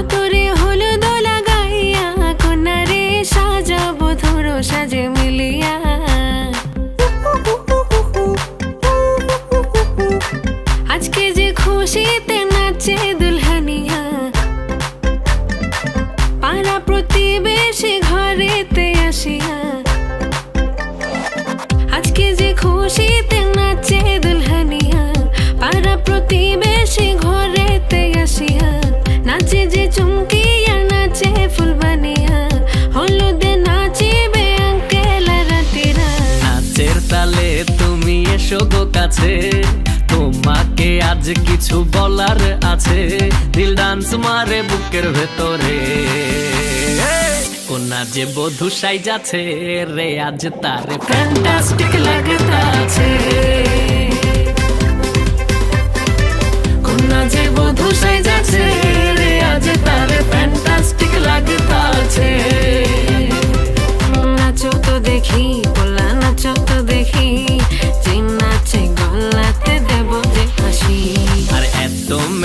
আতরে হলো দোলা গাইয়া কন্যারে সাজাবো, ধরো সাজে মিলিয়া। আজকে যে খুশিতে নাচে দুলহানিয়া, পাড়া প্রতিবেশী ঘরেতে আসিয়া। আজকে যে খুশিতে যে চুমকিয়া নাচে ফুলবানিয়া হলুদে নাচিবে আঙ্কেল রাতিরা নাচের তালে তুমি এসো গো কাছে, তোমাকে আজ কিছু বলার আছে। দিল ডান্স মারে বুকের ভেতরে। কোনা যে বধু সাই যাচ্ছে রে, আজ তারে ফ্যান্টাস্টিক লাগতাছে। কোনা